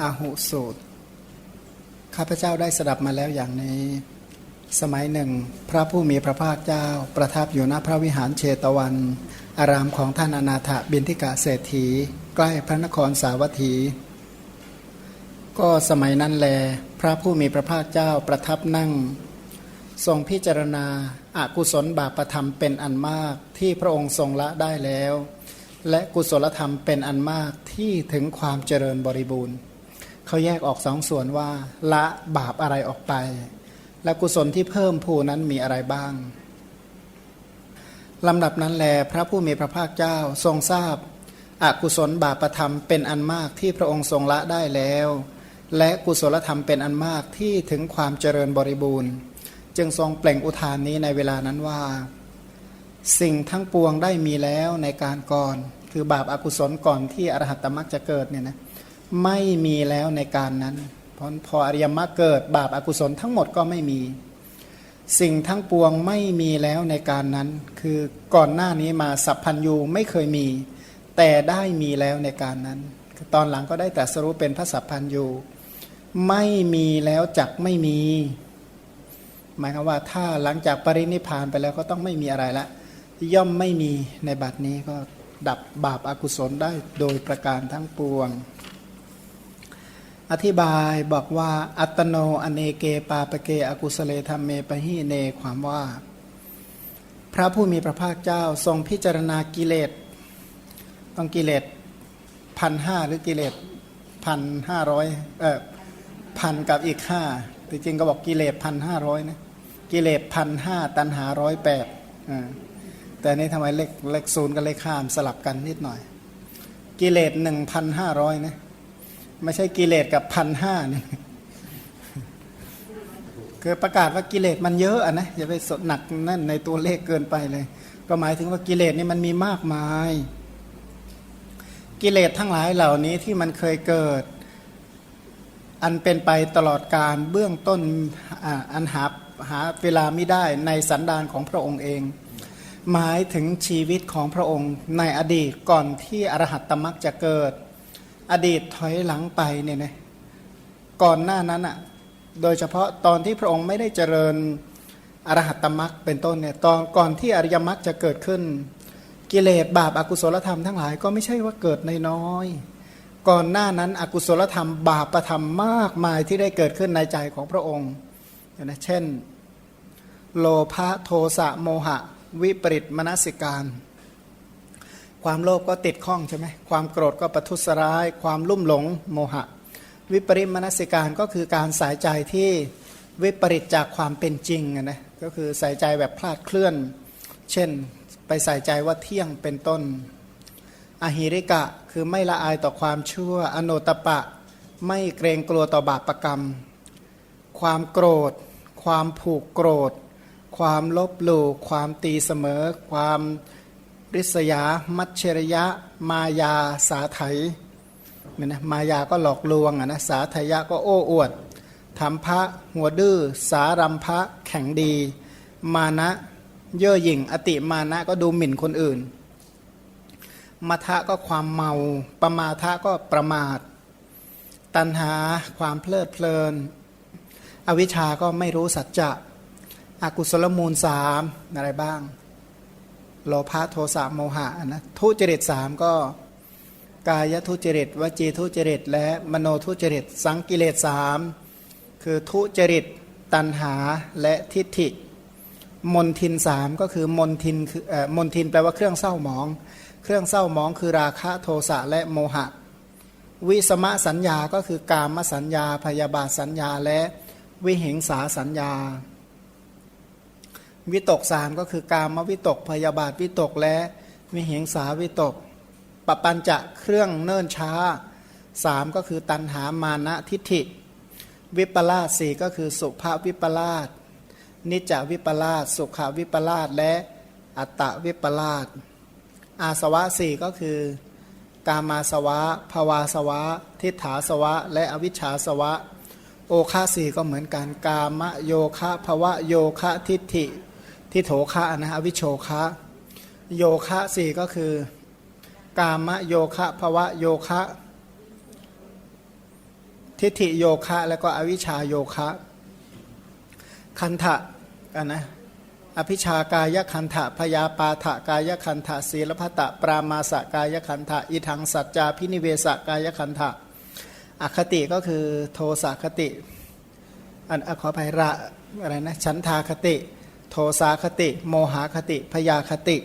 อาหุสูตร ข้าพเจ้าได้สดับมาแล้วอย่างนี้ สมัยหนึ่ง พระผู้มีพระภาคเจ้า ประทับอยู่ณพระวิหารเชตวัน อารามของท่านอนาถบินทิกะเศรษฐี ใกล้พระนครสาวัตถี ก็สมัยนั้นแล พระผู้มีพระภาคเจ้าประทับนั่ง ทรงพิจารณาอากุศลบาปธรรมเป็นอันมากที่พระองค์ทรงละได้แล้ว และกุศลธรรมเป็นอันมากที่ถึงความเจริญบริบูรณ์ เขาแยกออกสองส่วนว่า ละบาปอะไรออกไป และกุศลที่เพิ่มพูนั้นมีอะไรบ้างลำดับนั้นแลพระผู้มีพระภาคเจ้าทรงทราบอกุศลบาปธรรมเป็นอันมากที่พระองค์ทรงละได้แล้ว และกุศลธรรมเป็นอันมากที่ถึงความเจริญบริบูรณ์ จึงทรงเปล่งอุทานนี้ในเวลานั้นว่า สิ่งทั้งปวงได้มีแล้วในการก่อน คือบาปอากุศลก่อนที่อรหัตตมรรคจะเกิดเนี่ยนะ ไม่มีแล้วในการนั้นเพราะพออริยมรรคเกิดบาปอากุศลทั้งหมดก็ไม่มี สิ่งทั้งปวงไม่มีแล้วในการนั้น คือก่อนหน้านี้มาสัพพัญยูไม่เคยมี แต่ได้มีแล้วในการนั้น ตอนหลังก็ได้แต่สรุปเป็นพระสัพพัญยูไม่มีแล้วจักไม่มี หมายความว่าถ้าหลังจากปรินิพานไปแล้วก็ต้องไม่มีอะไรละ ย่อมไม่มีในบัดนี้ก็ดับบาปอากุศลได้โดยประการทั้งปวง อธิบายบอกว่า อัตโนอเนเกปาปเกอกุสเลธรรมเมปะหิเนความว่า พระผู้มีพระภาคเจ้าทรงพิจารณากิเลสต้องกิเลสพันห้าหรือกิเลสพันห้าร้อยเออพันกับอีกห้าจริงๆก็บอกกิเลสพันห้าร้อยนะกิเลสพันห้าตันหาร้อยแปดอ่าแต่นี่ทำไมเลขเลขศูนย์กับเลขข้ามสลับกันนิดหน่อย กิเลสหนึ่งพันห้าร้อยนะ ไม่ใช่กิเลสกับพันห้านี่คือประกาศว่ากิเลสมันเยอะอะนะอย่าไปสดหนักนั่นในตัวเลขเกินไปเลย ก็หมายถึงว่ากิเลสนี่มันมีมากมาย กิเลสทั้งหลายเหล่านี้ที่มันเคยเกิด อันเป็นไปตลอดการเบื้องต้นอ,อันหาหาเวลาไม่ได้ในสันดานของพระองค์เอง หมายถึงชีวิตของพระองค์ในอดีตก่อนที่อรหัตตมรักจะเกิด อดีตถอยหลังไปเนี่ยนะก่อนหน้านั้นอะโดยเฉพาะตอนที่พระองค์ไม่ได้เจริญอรหัตตมรักเป็นต้นเนี่ยตอนก่อนที่อริยมรรคจะเกิดขึ้น กิเลสบาปอากุศลธรรมทั้งหลายก็ไม่ใช่ว่าเกิดในน้อย ก่อนหน้านั้นอกุศลธรรม บาปประธรรมมากมายที่ได้เกิดขึ้นในใจของพระองค์นะเช่น โลภะโทสะโมหะ วิปริตมนสิการ ความโลภก็ติดข้องใช่ไหมความโกรธก็ประทุษร้าย ความลุ่มหลงโมหะ วิปริตมนสิการก็คือการสายใจที่วิปริตจากความเป็นจริงนะก็คือใส่ใจแบบพลาดเคลื่อน เช่น ไปใส่ใจว่าเที่ยงเป็นต้น อหิริกะคือไม่ละอายต่อความชั่ว อโนตปะ ไม่เกรงกลัวต่อบาปรกรรม ความโกรธ ความผูกโกรธ ความลบหลู่ความตีเสมอ ความ ริษยา มัชเชรยะ มายา สาไถเนี่ยนะมายาก็หลอกลวงอะนะสาไทยะก็โอ้อวดธรรมพระหัวดื้อสารัมพระแข็งดี มานะเย่อหยิ่ง อติมานะก็ดูหมิ่นคนอื่นมัทะก็ความเมาประมาทะก็ประมาท ตัณหาความเพลิดเพลิน อวิชชาก็ไม่รู้สัจจะ อกุศลมูลสามอะไรบ้าง โลภะโทสะโมหะนะทุจริตสามก็กายทุจริตวจีทุจริต และมโนทุจริต สังกิเลสสามคือทุจริตตัณหาและทิฏฐิมนทินสามก็คือมนทินคือเอ่อมนทินแปลว่าเครื่องเศร้าหมอง เครื่องเศร้าหมองคือราคะโทสะและโมหะ วิสมะสัญญาก็คือกามสัญญา พยาบาทสัญญาและวิหิงสาสัญญา วิตกสามก็คือกามวิตกพยาบาทวิตกและวิหิงสาวิตกปปัญจะเครื่องเนิ่นช้าสามก็คือตัณหามานะทิฏฐิ วิปลาสสี่ก็คือสุภาวิปลาสนิจจวิปลาสสุขาวิปลาสและอัตตวิปลาสอาสวะสี่ก็คือกามาสวะภวาสวะ ทิฏฐาสวะ และอวิชชาสวะ โอคาสี่ก็เหมือนกันกามโยคะภวะโยคะทิฏฐิ ทิโถคะนะอวิโชคะ โยคะสี่ก็คือกามโยคะภวะโยคะ ทิฏฐิโยคะ แล้วก็อวิชชาโยคะ คันทะกันนะอภิชากายคันทะพยาปาทะกายคันทะศีลพัตะปรามาสกายคันทะอิทังสัจจาพินิเวสกายคันทะอคติก็คือโทสะคติอันอะขอไประอะไรนะฉันทาคติ โทสาคติ โมหาคติพยาคติ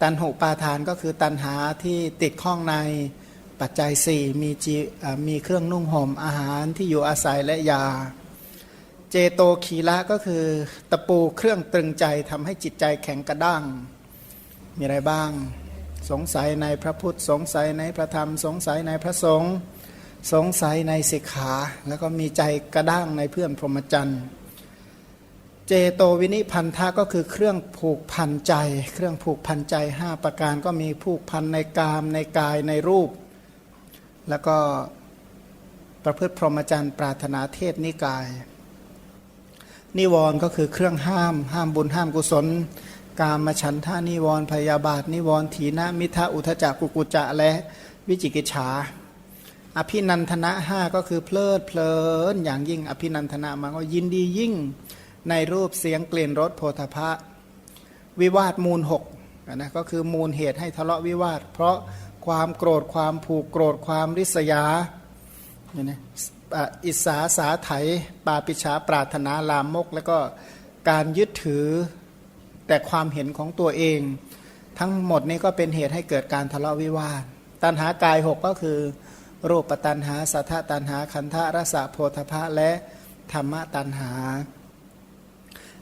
ตันหุปาทานก็คือตันหาที่ติดข้องในปัจจัยสี่มีจีมีเครื่องนุ่งห่มอาหารที่อยู่อาศัยและยา เจโตคีละก็คือตะปูเครื่องตรึงใจทำให้จิตใจแข็งกระด้าง มีอะไรบ้าง สงสัยในพระพุทธ สงสัยในพระธรรม สงสัยในพระสงฆ์สงสัยในสิกขา แล้วก็มีใจกระด้างในเพื่อนพรหมจรรย์ เจโตวินิพันธะก็คือเครื่องผูกพันใจ เครื่องผูกพันใจ 5 ประการก็มีผูกพันในกามในกายในรูป แล้วก็ประพฤติพรหมจรรย์ปรารถนาเทศนิกาย นิวรณ์ก็คือเครื่องห้าม ห้ามบุญห้ามกุศล กามฉันทานิวรณ์พยาบาท นิวรณ์ถีนะมิทะอุทจักกุกุจะและวิจิกิจฉาอภินันทนะห้าก็คือเพลิดเพลินอย่างยิ่งอภินันทนะมาก็ยินดียิ่ง ในรูปเสียงกลิ่นรสโพธพะ วิวาทมูลหกนะก็คือมูลเหตุให้ทะเลาะวิวาท เพราะความโกรธความผูกโกรธความริษยาเนี่ยนะอิสาสาไถปาปิชาปรารถนาลามก แล้วก็การยึดถือแต่ความเห็นของตัวเอง ทั้งหมดนี้ก็เป็นเหตุให้เกิดการทะเลาะวิวาท ตัณหากายหกก็คือ รูปตัณหาสัทธตัณหาคันธรสะโพธพะและธรรมตัณหา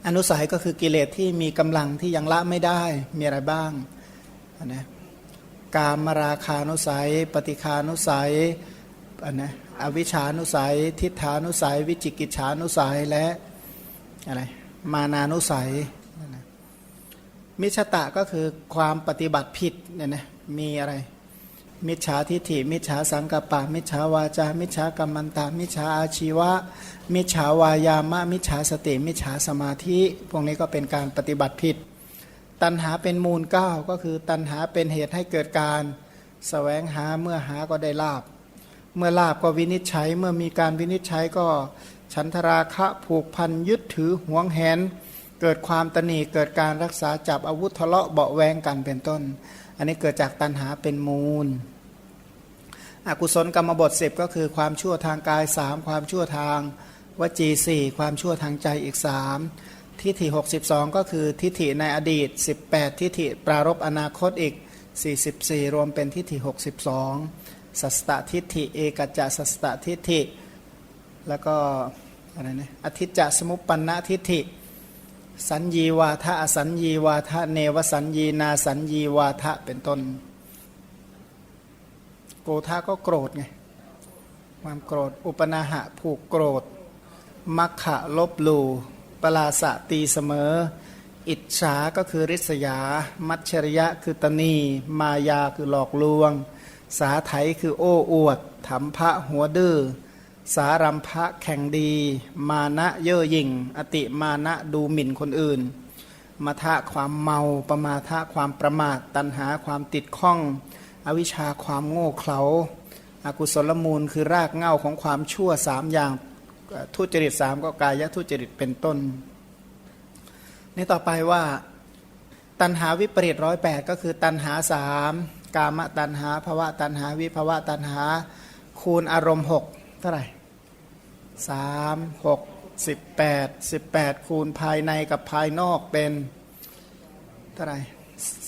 อนุสัยก็คือกิเลสที่มีกำลังที่ยังละไม่ได้มีอะไรบ้างอันนะกามราคานุสัย ปฏิคานุสัยอันนะอวิชานุสัย ทิฏฐานุสัย วิจิกิจฉานุสัยและอะไรมานานุสัยมิชตะก็คือความปฏิบัติผิดเนี่ยนะมีอะไร มิจฉาทิฏฐิ มิจฉาสังกปปะ มิจฉาวาจา มิจฉากรรมันตา มิจฉาอาชีวะ มิจฉาวายามะ มิจฉาสติ มิจฉาสมาธิ พวกนี้ก็เป็นการปฏิบัติผิด ตัณหาเป็นมูลเก้าก็คือตัณหาเป็นเหตุให้เกิดการสแสวงหาเมื่อหาก็ได้ลาบ เมื่อลาบก็วินิจฉัย เมื่อมีการวินิจฉัยก็ฉันทราคะผูกพันยึดถือห่วงแหน เกิดความตนีเกิดการรักษาจับอาวุธทะเลาะเบาแวงกันเป็นต้น อันนี้เกิดจากตัณหาเป็นมูล อกุศลกรรมบทสิบก็คือความชั่วทางกายสามความชั่วทางวจีสี่ความชั่วทางใจอีกสามทิฏฐิ62 ก็คือทิฏฐิในอดีต 18 ทิฏฐิปรารบอนาคตอีก 44 รวมเป็นทิฏฐิ62 สัสตทิฏฐิเอกจจสัสตทิฏฐิ แล้วก็อะไรนะอธิจจสมุปปันนทิฏฐิ สัญญีวาทะอสัญญีวาทะเนวสัญญีนาสัญญีวาทะเป็นต้น โกธาก็โกรธไงความโกรธ อุปนาหะผูกโกรธ มัคคะลบลูปลาสะตีเสมอ อิจฉาก็คือริษยา มัจฉริยะคือตนี มายาคือหลอกลวง สาไถคือโอ้อวดถมภะหัวดื้อ สารัมภะแข่งดี มานะเย่อหยิ่ง อติมานะดูหมิ่นคนอื่นมาทะความเมาประมาทะความประมาท ตัณหาความติดข้อง อวิชชาความโง่เขลาอากุศลมูลคือรากเหง้าของความชั่วสามอย่างทุจริตสามก็กายทุจริตเป็นต้น นี่ต่อไปว่าตันหาวิปริตร้อยแปดก็คือตันหาสามกามตันหาภวะตันหาวิภวะตันหา คูณอารมณ์หกเท่าไหร่ สามหกสิบแปดสิบแปดคูณภายในกับภายนอกเป็นเท่าไหร่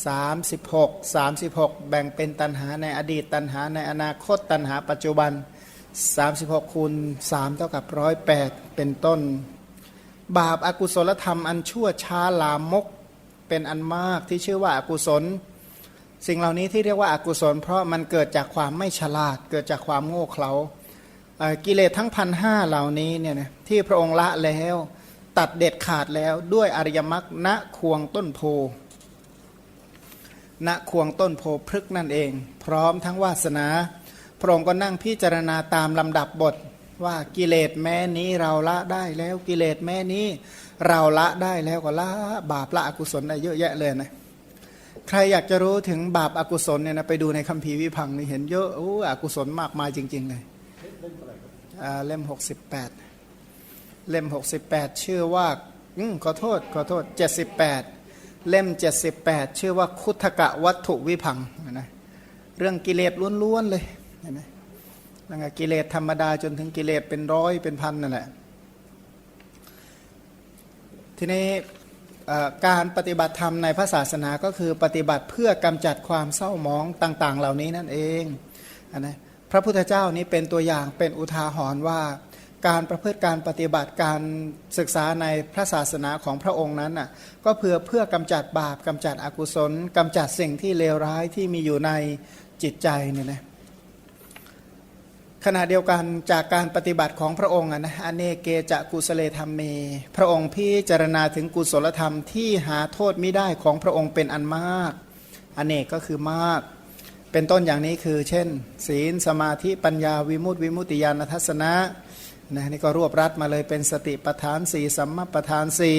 สามสิบหกสามสิบหกแบ่งเป็นตันหาในอดีตตันหาในอนาคตตันหาปัจจุบัน36คูณ3เท่ากับร้อยแปดเป็นต้น บาปอากุศลธรรมอันชั่วช้าลามกเป็นอันมากที่ชื่อว่าอากุศล สิ่งเหล่านี้ที่เรียกว่าอากุศล เพราะมันเกิดจากความไม่ฉลาด เกิดจากความโง่เขลา กิเลสทั้งพันห้าเหล่านี้เนี่ยนะที่พระองค์ละแล้ว ตัดเด็ดขาดแล้วด้วยอริยมรรคณควงต้นโพณควงต้นโพพฤกษนั่นเอง พร้อมทั้งวาสนา พระองค์ก็นั่งพิจารณาตามลำดับบทว่ากิเลสแม้นี้เราละได้แล้วกิเลสแม้นี้ เราละได้แล้วก็ละบาปละอกุศลได้เยอะแยะเลยนะใครอยากจะรู้ถึงบาปอากุศลเนี่ยนะไปดูในคัมภีร์วิพังนี่เห็นเยอะโอ้อกุศลมากมายจริง ๆ เลย อ่าเล่ม68เล่ม68ชื่อว่าอืมขอโทษขอโทษ78เล่ม78ชื่อว่าคุถกะวัตถุวิพังนะเรื่องกิเลสล้วนๆเลยเห็นไหมตั้งแต่กิเลสธรรมดาจนถึงกิเลสเป็นร้อยเป็นพันนั่นแหละทีนี้การปฏิบัติธรรมในพระศาสนาก็คือปฏิบัติเพื่อกำจัดความเศร้าหมองต่าง ๆ เหล่านี้นั่นเองอนนะ พระพุทธเจ้านี้เป็นตัวอย่างเป็นอุทาหรณ์ว่าการประพฤติการปฏิบัติการศึกษาในพระศาสนาของพระองค์นั้นน่ะก็เพื่อเพื่อกำจัดบาปกำจัดอกุศลกำจัดสิ่งที่เลวร้ายที่มีอยู่ในจิตใจเนี่ยนะขณะเดียวกันจากการปฏิบัติของพระองค์อะนะอเนเกจะกุสเลธรรมเม พระองค์พิจารณาถึงกุศลธรรมที่หาโทษไม่ได้ของพระองค์เป็นอันมาก อเนกก็คือมาก เป็นต้นอย่างนี้คือ เช่น ศีลสมาธิปัญญาวิมุตติวิมุตติญาณทัศนะนะนี่ก็รวบรัดมาเลยเป็นสติปทานสี่สัมมาปทานสี่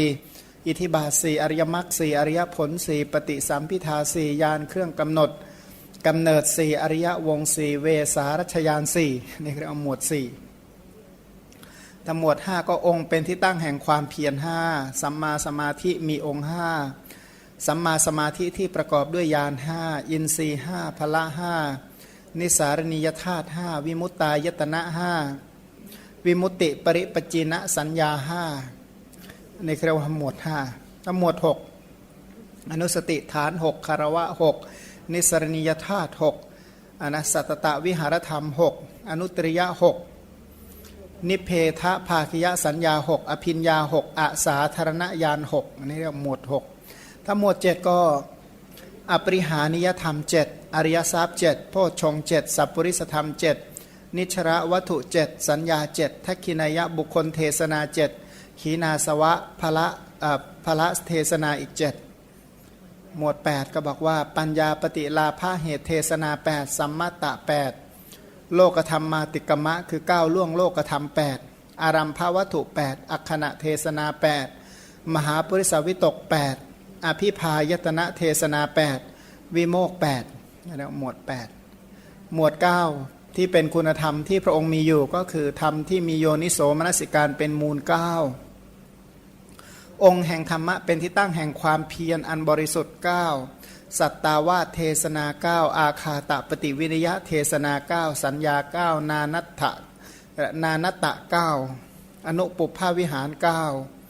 อิทิบาสีอริยมรรคสี่อริยผลสี่ปฏิสัมพิทาสี่ญาณเครื่องกำหนดกำเนิดสี่อริยวงสี่เวสารัชยานสี่นี่เรียกว่าหมวดสี่ทั้งหมวดห้าก็องค์เป็นที่ตั้งแห่งความเพียรห้าสัมมาสมาธิมีองค์ห้า สัมมาสมาธิที่ประกอบด้วยญาณห้าอินทรีห้าพละห้านิสารณียธาตุห้าวิมุตตายตนะห้าวิมุตติปริปจินะสัญญาห้าในเครียกว่าหมวดห้าหมวดหกอนุสติฐานหกคารวะหกนิสรณียธาตุหกอนัสตตะวิหารธรรมหกอนุตริยะหกนิเพทะภาคิยสัญญาหกอภิญญาหกอาสาธารณญาณหกอันนี้เรียกหมวดหก ถ้าหมวดเจ็ดก็อปริหานิยธรรมเจ็ดอริยทรัพย์เจ็ดโพชฌงเจ็ดสัพปริสธรรมเจ็ดนิชระวัตถุเจ็ดสัญญาเจ็ดทักขินายะบุคคลเทศนาเจ็ดขีนาสวะพละเอ่อพละเทศนาอีกเจ็ดหมวด 8 ก็บอกว่าปัญญาปฏิลาภาเหตุเทศนา 8 สัมมาตะ 8 โลกธรรมมาติกมะ คือ 9 ล่วงโลกธรรม 8 อารัมภวัตถุ 8 อัคคณะเทศนา 8 มหาปริสวิตก 8 อภิพายตนะเทศนา 8 วิโมก8นี่เรียกว่าหมวด 8 หมวด 9 ที่เป็นคุณธรรมที่พระองค์มีอยู่ก็คือธรรมที่มีโยนิโสมนสิการเป็นมูล 9 องค์แห่งธรรมะเป็นที่ตั้งแห่งความเพียรอันบริสุทธิ์ 9 สัตตาวาเทศนา 9 อาคาตะปฏิวิริยะเทศนา 9 สัญญา 9 นานัตถะนานัตตะ 9 อนุปุพภาวิหาร 9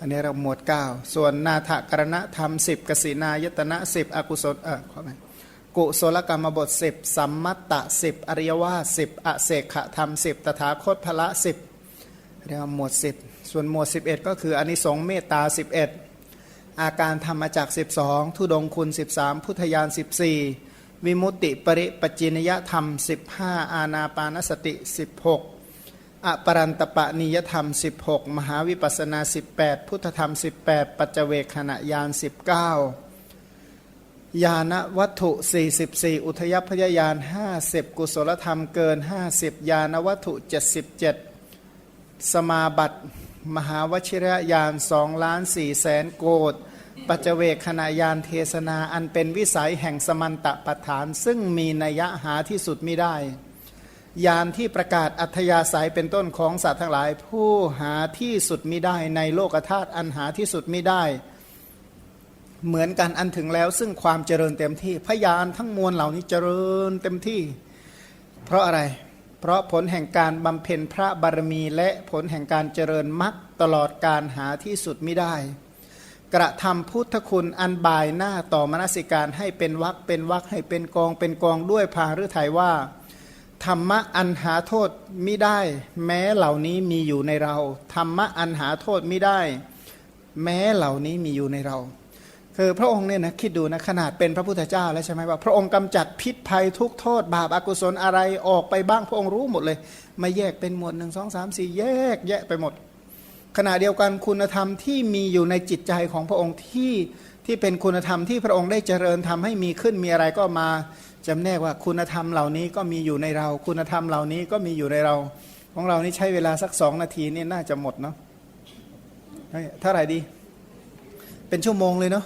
อันนี้เราหมวด 9 ส่วนนาถกรณธรรม 10 กสินายตนะ10 อกุศลเออขอไปกุศลกรรมบท 10 สัมมัตตะ 10 อริยวาส10อเสกขธรรม 10 ตถาคตพละ10เรียกว่าหมวด 10 ส่วนหมวด 11 ก็คืออนิสงส์เมตตา 11 อาการธรรมจาก 12 ทุดงคุณ 13 พุทธญาณ14 วิมุตติปริปจินยธรรม 15 อาณาปานสติ 16 อปรันตปะนิยธรรม 16 มหาวิปัสสนา 18 พุทธธรรม 18 ปัจเจเวคขณะญาณ19 ญาณวัตถุ 44 อุทยพยญาณ50 กุศลธรรมเกิน 50 ญาณวัตถุ 77 สมาบัติมหาวชิรยานสองล้านสี่แสนโกดปัจเจเวกขณะยานเทศนาอันเป็นวิสัยแห่งสมันตะปฐาน ซึ่งมีนัยหาที่สุดไม่ได้ ยานที่ประกาศอัธยาศัยเป็นต้นของสัตว์ทั้งหลาย ผู้หาที่สุดม่ได้ในโลกธาตุอันหาที่สุดม่ได้ เหมือนกันอันถึงแล้ว ซึ่งความเจริญเต็มที่พยานทั้งมวลเหล่านี้เจริญเต็มที่ เพราะอะไร เพราะผลแห่งการบำเพ็ญพระบารมี และผลแห่งการเจริญมรรคตลอดการหาที่สุดม่ได้ กระทำพุทธคุณอันบายหน้าต่อมนสิการให้เป็นวักเป็นวักให้เป็นกองเป็นกองด้วยพาฤทัยว่า ธรรมะอันหาโทษมิได้ แม้เหล่านี้มีอยู่ในเรา ธรรมะอันหาโทษมิได้ แม้เหล่านี้มีอยู่ในเรา คือพระองค์เนี่ยนะคิดดูนะขนาดเป็นพระพุทธเจ้าแล้วใช่ไหมว่าพระองค์กำจัดพิษภัยทุกโทษ บาปอากุศลอะไรออกไปบ้างพระองค์รู้หมดเลย มาแยกเป็นหมวดหนึ่งสองสามสี่แยกแยะไปหมด ขณะเดียวกันคุณธรรมที่มีอยู่ในจิตใจของพระองค์ที่ที่เป็นคุณธรรมที่พระองค์ได้เจริญทำให้มีขึ้นมีอะไรก็มา จำแนกว่าคุณธรรมเหล่านี้ก็มีอยู่ในเรา คุณธรรมเหล่านี้ก็มีอยู่ในเรา ของเรานี่ใช้เวลาสักสองนาทีนี่น่าจะหมดเนาะเฮ้ยเท่าไหร่ดี เป็นชั่วโมงเลยเนาะ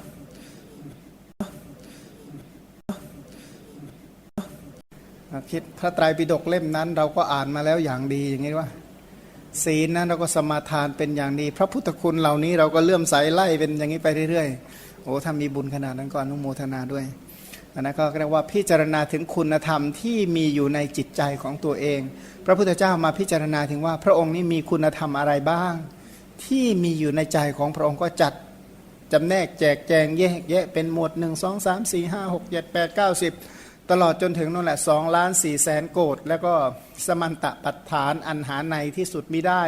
คิดพระไตรปิฎกเล่มนั้น เราก็อ่านมาแล้วอย่างดีอย่างนี้ว่าศีลนั้นเราก็สมาทานเป็นอย่างดี พระพุทธคุณเหล่านี้เราก็เลื่อมใสไล่เป็นอย่างนี้ไปเรื่อยๆโอ้ถ้ามีบุญขนาดนั้นก็อนุโมทนาด้วย นนั้นก็เรียกว่าพิจารณาถึงคุณธรรมที่มีอยู่ในจิตใจของตัวเอง พระพุทธเจ้ามาพิจารณาถึงว่าพระองค์นี้มีคุณธรรมอะไรบ้าง ที่มีอยู่ในใจของพระองค์ก็จัดจำแนกแจกแจงแยกแยะเป็นหมวด1 2 3 4 5 6 7 8 9 10 ตลอดจนถึงนั่นแหละ2ล้าน4แสนโกดแล้วก็สมันตะปัฏฐานอันหาในที่สุดมิได้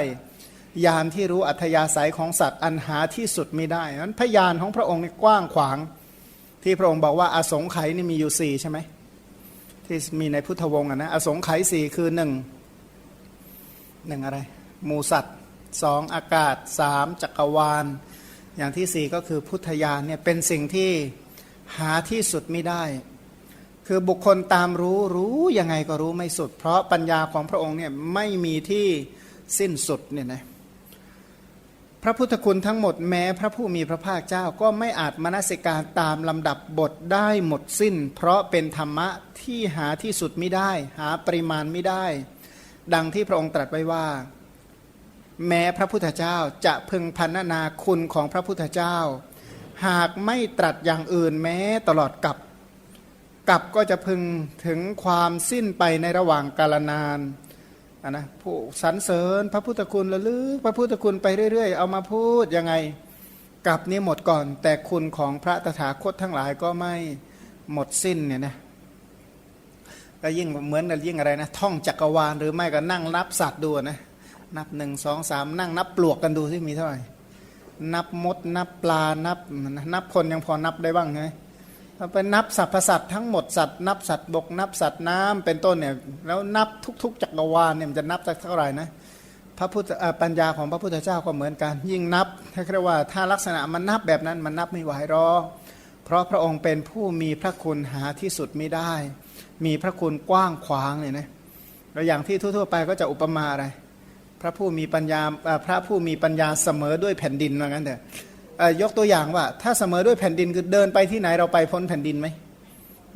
ยานที่รู้อัธยาศัยของสัตว์อันหาที่สุดมิได้นั้นพยานของพระองค์กว้างขวาง ที่พระองค์บอกว่าอสงไขยนี่มีอยู่สี่ใช่ไหมที่มีในพุทธวงศ์นะอสงไขยสี่คือหนึ่งหนึ่งอะไรมูสัตว์สองอากาศสามจักรวาล อย่างที่สี่ก็คือพุทธญาณเนี่ยเป็นสิ่งที่หาที่สุดไม่ได้ คือบุคคลตามรู้รู้ยังไงก็รู้ไม่สุด เพราะปัญญาของพระองค์เนี่ยไม่มีที่สิ้นสุดเนี่ยนะ พระพุทธคุณทั้งหมดแม้พระผู้มีพระภาคเจ้าก็ไม่อาจมนสิการตามลำดับบทได้หมดสิ้น เพราะเป็นธรรมะที่หาที่สุดไม่ได้ หาปริมาณไม่ได้ ดังที่พระองค์ตรัสไว้ว่า แม้พระพุทธเจ้าจะพึงพันนาคุณของพระพุทธเจ้า หากไม่ตรัสอย่างอื่นแม้ตลอดกับกับก็จะพึงถึงความสิ้นไปในระหว่างกาลนาน อะนะผู้สรรเสริญพระพุทธคุณระลึกพระพุทธคุณไปเรื่อย ๆ เอามาพูดยังไงกับนี้หมดก่อน แต่คุณของพระตถาคตทั้งหลายก็ไม่หมดสิ้นเนี่ยนะก็ยิ่งเหมือนยิ่งอะไรนะท่องจักรวาลหรือไม่ก็นั่งนับสัตว์ดูนะนับหนึ่งสองสามนั่งนับปลวกกันดูที่มีเท่าไหร่นับมดนับปลานับนับคนยังพอนับได้บ้างไง ไปนับสรรพสัตว์ทั้งหมดสัตว์นับสัตว์บกนับสัตว์น้ำเป็นต้นเนี่ยแล้วนับทุก ๆ จักรวาลเนี่ยมันจะนับสักเท่าไหร่นะพระพุทธปัญญาของพระพุทธเจ้าก็เหมือนกัน ยิ่งนับถ้าเรียกว่าถ้าลักษณะมันนับแบบนั้นมันนับไม่ไหวหรอกเพราะพระองค์เป็นผู้มีพระคุณหาที่สุดไม่ได้ มีพระคุณกว้างขวางเลยนะแล้วอย่างที่ทั่ว ๆ ไปก็จะอุปมาอะไร พระผู้มีปัญญาพระผู้มีปัญญาเสมอด้วยแผ่นดินว่างั้นเถอะ ยกตัวอย่างว่า ถ้าเสมอด้วยแผ่นดินคือเดินไปที่ไหนเราไปพ้นแผ่นดินไหม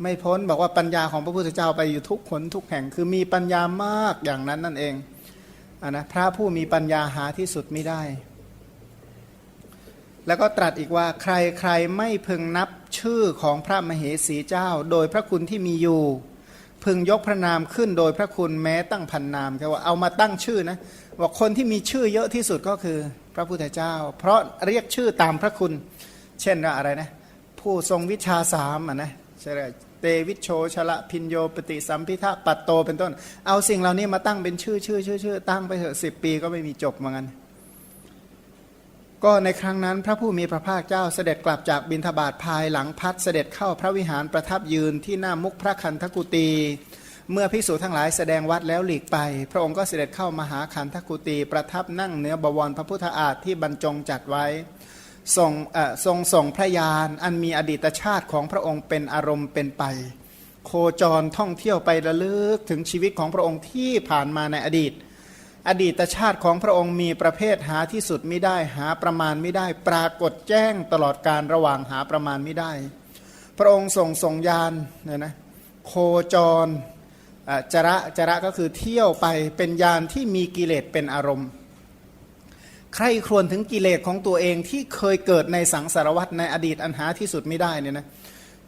ไม่พ้นบอกว่าปัญญาของพระพุทธเจ้าไปอยู่ทุกขนทุกแห่งคือมีปัญญามากอย่างนั้นนั่นเองอนนะพระผู้มีปัญญาหาที่สุดไม่ได้ แล้วก็ตรัสอีกว่าใครใครไม่พึงนับชื่อของพระมเหสีเจ้า โดยพระคุณที่มีอยู่ พึงยกพระนามขึ้นโดยพระคุณแม้ตั้งพันนามแค่ว่าเอามาตั้งชื่อนะ บอกคนที่มีชื่อเยอะที่สุดก็คือพระพุทธเจ้า เพราะเรียกชื่อตามพระคุณ เช่นว่าอะไรนะ ผู้ทรงวิชาสามอะนะใช่ไหมเตวิชโชชละพินโยปฏิสัมพิทะปัตโตเป็นต้น เอาสิ่งเหล่านี้มาตั้งเป็นชื่อชื่อชื่อชื่อตั้งไปเถอะสิปีก็ไม่มีจบเหมือนกันก็ในครั้งนั้นพระผู้มีพระภาคเจ้าเสด็จกลับจากบินทบาทภายหลังพัดเสด็จเข้าพระวิหารประทับยืนที่หน้ามุกพระคันธกุตี เมื่อภิกษุทั้งหลายแสดงวัดแล้วหลีกไป พระองค์ก็เสด็จเข้ามาหาขันธกุตีประทับนั่งเนื้อบวรพระพุทธอาฏที่บรรจงจัดไว้ทรงทรงส่งพระยานอันมีอดีตชาติของพระองค์เป็นอารมณ์เป็นไป โคจรท่องเที่ยวไประลึกถึงชีวิตของพระองค์ที่ผ่านมาในอดีต อดีตชาติของพระองค์มีประเภทหาที่สุดไม่ได้หาประมาณไม่ได้ ปรากฏแจ้งตลอดการระหว่างหาประมาณไม่ได้ พระองค์ส่งส่งยานเนี่ยนะโคจร จระจระก็คือเที่ยวไปเป็นยานที่มีกิเลสเป็นอารมณ์ ใครครวญถึงกิเลสของตัวเองที่เคยเกิดในสังสารวัตในอดีตอันหาที่สุดไม่ได้เนี่ยนะ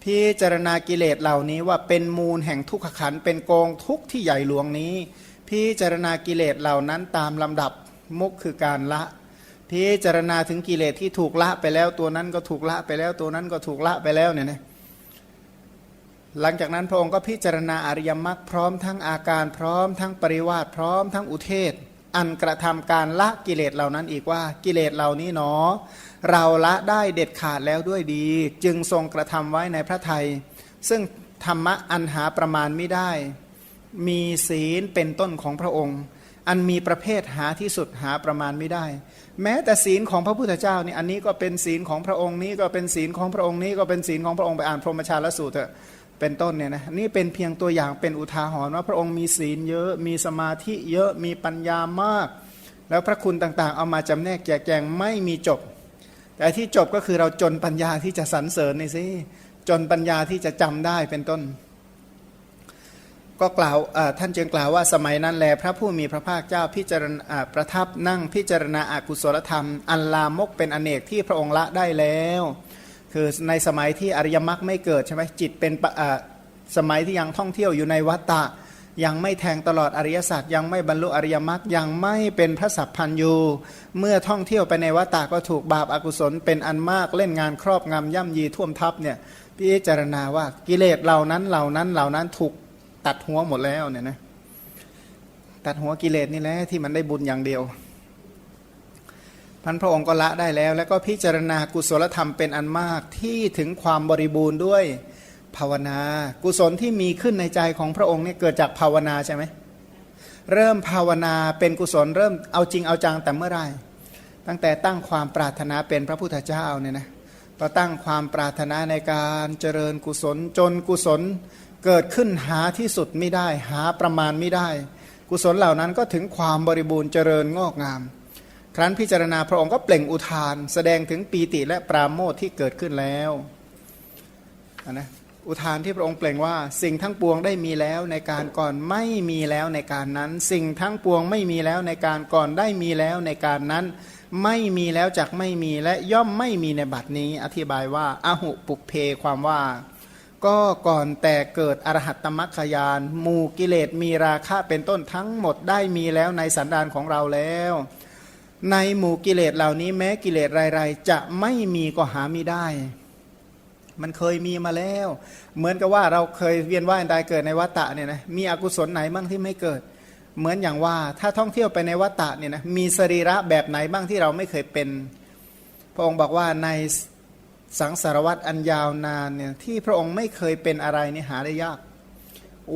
พิจารณากิเลสเหล่านี้ว่าเป็นมูลแห่งทุกขขันเป็นกองทุกข์ที่ใหญ่หลวงนี้ พิจารณากิเลสเหล่านั้นตามลำดับมุกคือการละ พิจารณาถึงกิเลสที่ถูกละไปแล้วตัวนั้นก็ถูกละไปแล้วตัวนั้นก็ถูกละไปแล้วเนี่ยนะ หลังจากนั้นพระองค์ก็พิจารณาอริยมรรคพร้อมทั้งอาการพร้อมทั้งปริวาสพร้อมทั้งอุเทศ อันกระทำการละกิเลสเหล่านั้นอีกว่ากิเลสเหล่านี้หนอ เราละได้เด็ดขาดแล้วด้วยดี จึงทรงกระทำไว้ในพระไทย ซึ่งธรรมะอันหาประมาณไม่ได้ มีศีลเป็นต้นของพระองค์ อันมีประเภทหาที่สุดหาประมาณไม่ได้ แม้แต่ศีลของพระพุทธเจ้านี่อันนี้ก็เป็นศีลของพระองค์นี้ก็เป็นศีลของพระองค์นี้ก็เป็นศีลของพระองค์ไปอ่านพรหมชาลสูตรเถอะ เป็นต้นเนี่ยนะนี่เป็นเพียงตัวอย่างเป็นอุทาหรณ์ว่าพระองค์มีศีลเยอะมีสมาธิเยอะมีปัญญามาก แล้วพระคุณต่างๆ เอามาจำแนกแจกแจงไม่มีจบ แต่ที่จบก็คือเราจนปัญญาที่จะสรรเสริญนี่สิจนปัญญาที่จะจำได้เป็นต้น ก็กล่าวท่านจึงกล่าวว่าสมัยนั้นแลพระผู้มีพระภาคเจ้าพิจารณาอ่าประทับนั่งพิจารณาอากุศลธรรม อันลามกเป็นอเนกที่พระองค์ละได้แล้ว คือในสมัยที่อริยมรรคไม่เกิดใช่ไหมจิตเป็นสมัยที่ยังท่องเที่ยวอยู่ในวัฏฏะยังไม่แทงตลอดอริยสัจยังไม่บรรลุอริยมรรคยังไม่เป็นพระสัพพันยูเมื่อท่องเที่ยวไปในวัฏฏะก็ถูกบาปอากุศลเป็นอันมากเล่นงานครอบงำย่ำยีท่วมทับเนี่ยพิจารณาว่ากิเลสเหล่านั้นเหล่านั้นเหล่านั้นถูกตัดหัวหมดแล้วเนี่ยนะตัดหัวกิเลสนี่แหละที่มันได้บุญอย่างเดียว พันพระองค์ก็ละได้แล้ว แล้วก็พิจารณากุศลธรรมเป็นอันมากที่ถึงความบริบูรณ์ด้วยภาวนา กุศลที่มีขึ้นในใจของพระองค์เนี่ยเกิดจากภาวนาใช่ไหมเริ่มภาวนาเป็นกุศลเริ่มเอาจริงเอาจังแต่เมื่อไรตั้งแต่ตั้งความปรารถนาเป็นพระพุทธเจ้าเนี่ยนะก็ตั้งความปรารถนาในการเจริญกุศลจนกุศลเกิดขึ้นหาที่สุดไม่ได้ หาประมาณไม่ได้ กุศลเหล่านั้นก็ถึงความบริบูรณ์เจริญงอกงาม ครั้นพิจารณาพระองค์ก็เปล่งอุทาน แสดงถึงปีติและปราโมทที่เกิดขึ้นแล้วนนะอุทานที่พระองค์เปล่งว่า สิ่งทั้งปวงได้มีแล้วในการก่อนไม่มีแล้วในการนั้น สิ่งทั้งปวงไม่มีแล้วในการก่อนได้มีแล้วในการนั้น ไม่มีแล้วจากไม่มีและย่อมไม่มีในบัดนี้ อธิบายว่าอาหุปุกเพความว่า ก็ก่อนแต่เกิดอรหัตตมัคคยาน มู่กิเลสมีราคะเป็นต้นทั้งหมดได้มีแล้วในสันดานของเราแล้ว ในหมู่กิเลสเหล่านี้แม้กิเลสรายๆจะไม่มีก็หามีได้ มันเคยมีมาแล้ว เหมือนกับว่าเราเคยเวียนว่ายตายเกิดในวัฏฏะเนี่ยนะมีอกุศลไหนบ้างที่ไม่เกิด เหมือนอย่างว่าถ้าท่องเที่ยวไปในวัฏฏะเนี่ยนะมีสรีระแบบไหนบ้างที่เราไม่เคยเป็น พระองค์บอกว่าในสังสารวัตรอันยาวนานเนี่ยที่พระองค์ไม่เคยเป็นอะไรนี่หาได้ยาก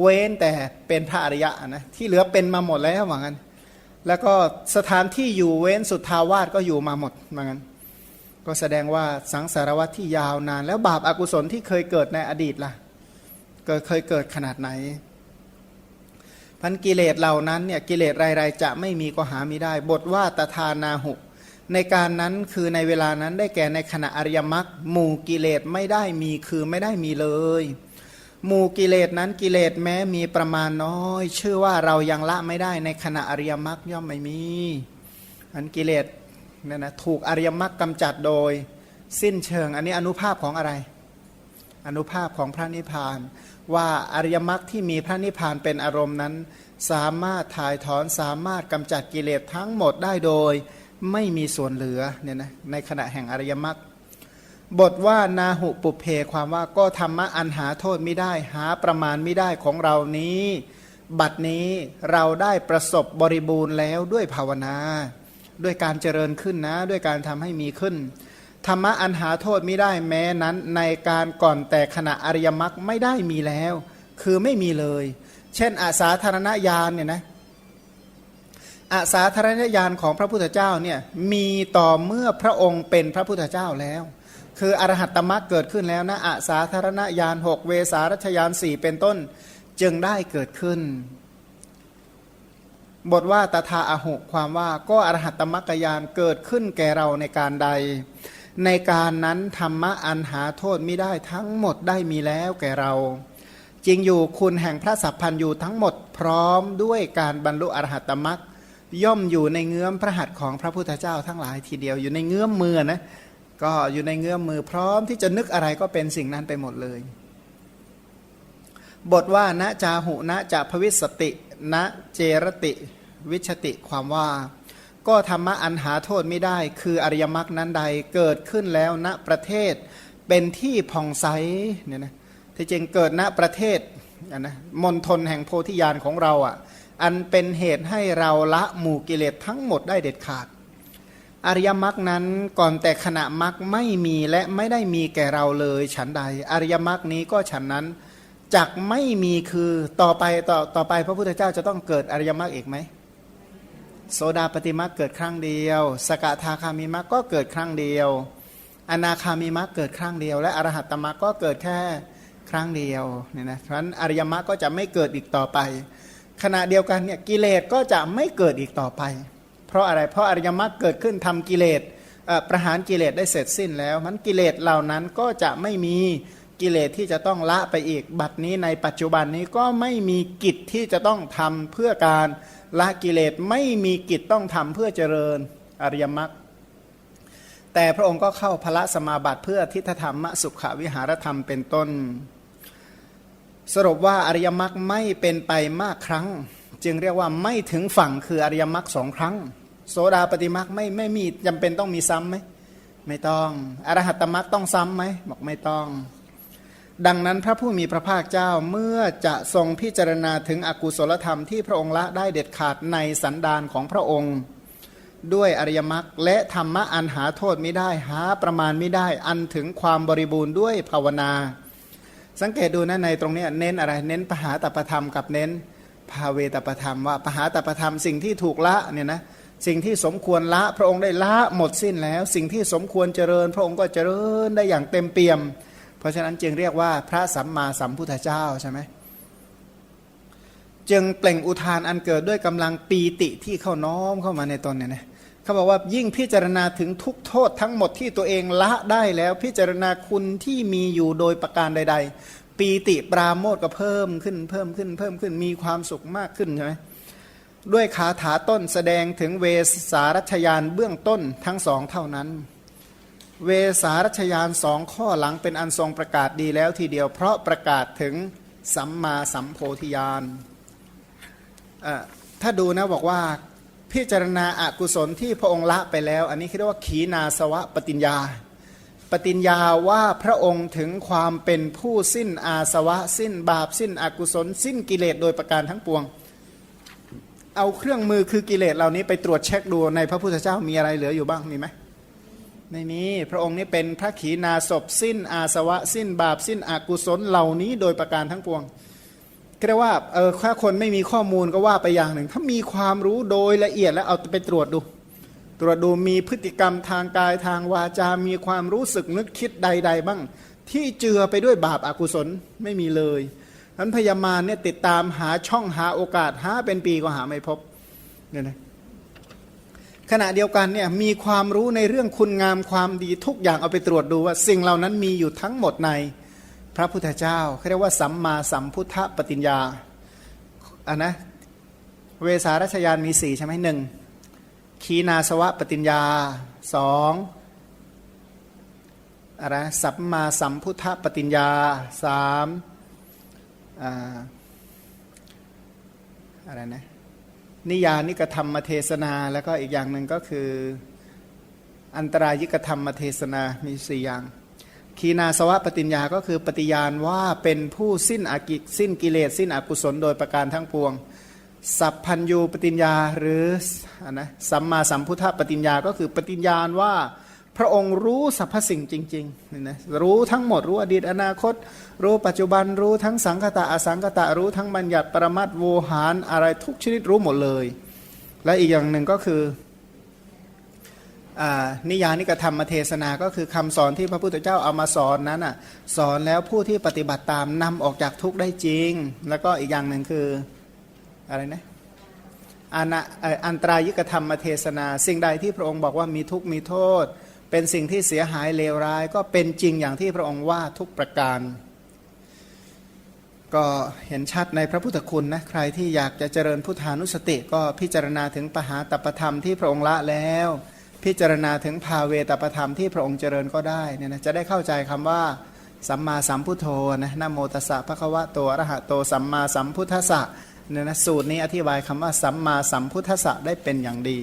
เว้นแต่เป็นพระอริยะนะที่เหลือเป็นมาหมดแล้วว่างั้น แล้วก็สถานที่อยู่เว้นสุทธาวาสก็อยู่มาหมดเหมือนกันก็แสดงว่าสังสารวัตที่ยาวนาน แล้วบาปอากุศลที่เคยเกิดในอดีตล่ะเกิดเคยเกิดขนาดไหน พันกิเลสเหล่านั้นเนี่ยกิเลสรายๆจะไม่มีก็หาไม่ได้ บทว่าตทานาหุ ในการนั้นคือในเวลานั้นได้แก่ในขณะอริยมรรคหมู่กิเลสไม่ได้มีคือไม่ได้มีเลย หมู่กิเลสนั้นกิเลสแม้มีประมาณน้อย ชื่อว่าเรายังละไม่ได้ในขณะอริยมรรคย่อมไม่มีอันกิเลสเนี่ยนะถูกอริยมรรคกำจัดโดย สิ้นเชิง อันนี้อนุภาพของอะไร อนุภาพของพระนิพพาน ว่าอริยมรรคที่มีพระนิพพานเป็นอารมณ์นั้น สามารถถ่ายถอนสามารถกำจัดกิเลสทั้งหมดได้โดย ไม่มีส่วนเหลือเนี่ยนะในขณะแห่งอริยมรรค บทว่านาหุปุเพความว่าก็ธรรมะอันหาโทษไม่ได้หาประมาณไม่ได้ของเรานี้ บัดนี้เราได้ประสบบริบูรณ์แล้วด้วยภาวนา ด้วยการเจริญขึ้นนะ ด้วยการทำให้มีขึ้น ธรรมะอันหาโทษไม่ได้แม้นั้นในการก่อนแต่ขณะอริยมรรคไม่ได้มีแล้ว คือไม่มีเลย เช่นอาสาธารณญาณเนี่ยนะอาสาธารณญาณของพระพุทธเจ้าเนี่ยมีต่อเมื่อพระองค์เป็นพระพุทธเจ้าแล้ว คืออรหัตตมรรคเกิดขึ้นแล้วนะอาสาธารณญาณหกเวสารัชยานสี่เป็นต้นจึงได้เกิดขึ้น บทว่าตถาอาหุความว่าก็อรหัตตมรรคยานเกิดขึ้นแก่เราในการใด ในการนั้นธรรมะอันหาโทษไม่ได้ทั้งหมดได้มีแล้วแก่เราจริงอยู่คุณแห่งพระสัพพันธ์อยู่ทั้งหมดพร้อมด้วยการบรรลุอรหัตตมรรคย่อมอยู่ในเงื้อมพระหัตถ์ของพระพุทธเจ้าทั้งหลายทีเดียวอยู่ในเงื้อมมือนะ ก็อยู่ในเงื้อมมือพร้อมที่จะนึกอะไรก็เป็นสิ่งนั้นไปหมดเลย บทว่าณจาหุณจะภวิสติณเจรติวิชติความว่า ก็ธรรมะอันหาโทษไม่ได้ คืออริยมรรคนั้นใดเกิดขึ้นแล้วณประเทศเป็นที่ผ่องใสเนี่ยนะที่จริงเกิดณประเทศอะนะมณฑลแห่งโพธิญาณของเราอะอันเป็นเหตุให้เราละหมู่กิเลสทั้งหมดได้เด็ดขาด อริยมรรคนั้นก่อนแต่ขณะมรรคไม่มีและไม่ได้มีแก่เราเลยฉันใด อริยมรรคนี้ก็ฉันนั้นจักไม่มีคือต่อไปต่อต่อไปพระพุทธเจ้าจะต้องเกิดอริยมรรคอีกไหมโสดาปฏิมรรคเกิดครั้งเดียว สกทาคามิมรรคก็เกิดครั้งเดียว อนาคามิมรรคเกิดครั้งเดียว และอรหัตตมรรคก็เกิดแค่ครั้งเดียวเนี่ยนะเพราะฉะนั้นอริยมรรคก็จะไม่เกิดอีกต่อไป ขณะเดียวกันเนี่ยกิเลสก็จะไม่เกิดอีกต่อไป เพราะอะไรเพราะอริยมรรคเกิดขึ้นทำกิเลสประหารกิเลสได้เสร็จสิ้นแล้วมันกิเลสเหล่านั้นก็จะไม่มีกิเลสที่จะต้องละไปอีกบัดนี้ในปัจจุบันนี้ก็ไม่มีกิจที่จะต้องทำเพื่อการละกิเลสไม่มีกิจต้องทำเพื่อเจริญอริยมรรคแต่พระองค์ก็เข้าพระสมาบัติเพื่อทิฏฐธรรมสุขวิหารธรรมเป็นต้น สรุปว่าอริยมรรคไม่เป็นไปมากครั้ง จึงเรียกว่าไม่ถึงฝั่งคืออริยมรรคสองครั้ง โสดาปฏิมรรคไม่ไม่มีจำเป็นต้องมีซ้ำไหมไม่ต้อง อรหัตตมรรคต้องซ้ำไหมบอกไม่ต้อง ดังนั้นพระผู้มีพระภาคเจ้าเมื่อจะทรงพิจารณาถึงอกุศลธรรมที่พระองค์ละได้เด็ดขาดในสันดานของพระองค์ ด้วยอริยมรรคและธรรมะอันหาโทษไม่ได้หาประมาณไม่ได้อันถึงความบริบูรณ์ด้วยภาวนา สังเกตดูนะในตรงนี้เน้นอะไรเน้นปหาตประธรรมกับเน้นภาเวตประธรรมว่าปหาตประธรรมสิ่งที่ถูกละเนี่ยนะ สิ่งที่สมควรละพระองค์ได้ละหมดสิ้นแล้ว สิ่งที่สมควรเจริญ พระองค์ก็เจริญได้อย่างเต็มเปี่ยม เพราะฉะนั้นจึงเรียกว่าพระสัมมาสัมพุทธเจ้าใช่ไหมจึงเปล่งอุทานอันเกิดด้วยกำลังปีติที่เข้าน้อมเข้ามาในตนเนี่ยนะเขาบอกว่ายิ่งพิจารณาถึงทุกโทษทั้งหมดที่ตัวเองละได้แล้วพิจารณาคุณที่มีอยู่โดยประการใด ๆ ปีติปราโมทก็เพิ่มขึ้นเพิ่มขึ้นเพิ่มขึ้นมีความสุขมากขึ้นใช่ไหม ด้วยคาถาต้นแสดงถึงเวสารัชยานเบื้องต้นทั้งสองเท่านั้น เวสารัชยานสองข้อหลังเป็นอันทรงประกาศดีแล้วทีเดียว เพราะประกาศถึงสัมมาสัมโพธิญาณถ้าดูนะบอกว่าพิจารณาอากุศลที่พระองค์ละไปแล้ว อันนี้เรียกว่าขีนาสวะปฏิญญา ปฏิญญาว่าพระองค์ถึงความเป็นผู้สิ้นอาสวะ สิ้นบาป สิ้นอกุศล สิ้นกิเลสโดยประการทั้งปวง เอาเครื่องมือคือกิเลสเหล่านี้ไปตรวจเช็คดูในพระพุทธเจ้ามีอะไรเหลืออยู่บ้างมีไหมไม่มีพระองค์นี้เป็นพระขีณาสพสิ้นอาสวะ สิ้นบาป สิ้นอกุศลเหล่านี้โดยประการทั้งปวงก็เรียกว่าเออถ้าคนไม่มีข้อมูลก็ว่าไปอย่างหนึ่ง ถ้ามีความรู้โดยละเอียดแล้วเอาไปตรวจดู ตรวจดูมีพฤติกรรมทางกายทางวาจา มีความรู้สึกนึกคิดใด ๆ บ้าง ที่เจือไปด้วยบาปอากุศลไม่มีเลย นั้นพยามารเนี่ยติดตามหาช่องหาโอกาสหาเป็นปีก็หาไม่พบเนี่ยนะขณะเดียวกันเนี่ยมีความรู้ในเรื่องคุณงามความดีทุกอย่างเอาไปตรวจดูว่า สิ่งเหล่านั้นมีอยู่ทั้งหมดในพระพุทธเจ้าเขาเรียกว่าสัมมาสัมพุทธปฏิญญาอันนะเวสารัชยานมีสี่ใช่ไหมหนึ่งขีนาสวะปฏิญญาสองอะไรสัมมาสัมพุทธปฏิญญาสาม อะไรนะนิยานิกธรรมเทศนา แล้วก็อีกอย่างหนึ่งก็คืออันตรายิกธรรมเทศนามีสี่อย่างคีนาสวะปฏิญญาก็คือปฏิญาณว่าเป็นผู้สิ้นอากิสิ้นกิเลส สิ้นอกุศลโดยประการทั้งปวง สัพพัญญูปฏิญญาหรือนะสัมมาสัมพุทธปฏิญญาก็คือปฏิญญาณว่า พระองค์รู้สรรพสิ่งจริงๆนี่นะรู้ทั้งหมดรู้อดีตอนาคต รู้ปัจจุบันรู้ทั้งสังคตะอสังคตะรู้ทั้งบัญญัติปรมัตโวหารอะไรทุกชนิดรู้หมดเลย และอีกอย่างหนึ่งก็คือนิยานิกธรรมเทศนาก็คือคำสอนที่พระพุทธเจ้าเอามาสอนนั้นอะสอนแล้วผู้ที่ปฏิบัติตามนำออกจากทุกข์ได้จริง แล้วก็อีกอย่างหนึ่งคืออะไรนะอันอันตรายิกธรรมเทศนา สิ่งใดที่พระองค์บอกว่ามีทุกข์มีโทษ เป็นสิ่งที่เสียหายเลวร้าย ก็เป็นจริงอย่างที่พระองค์ว่าทุกประการ ก็เห็นชัดในพระพุทธคุณนะใครที่อยากจะเจริญพุทธานุสติ ก็พิจารณาถึงปหาตประธรรมที่พระองค์ละแล้ว พิจารณาถึงภาเวตประธรรมที่พระองค์เจริญก็ได้เนี่ยนะจะได้เข้าใจคำว่าสัมมาสัมพุทโธนะนโมตัสสะภะคะวะโตอรหะโตสัมมาสัมพุทธัสสะเนี่ยนะสูตรนี้อธิบายคำว่าสัมมาสัมพุทธัสสะได้เป็นอย่างดี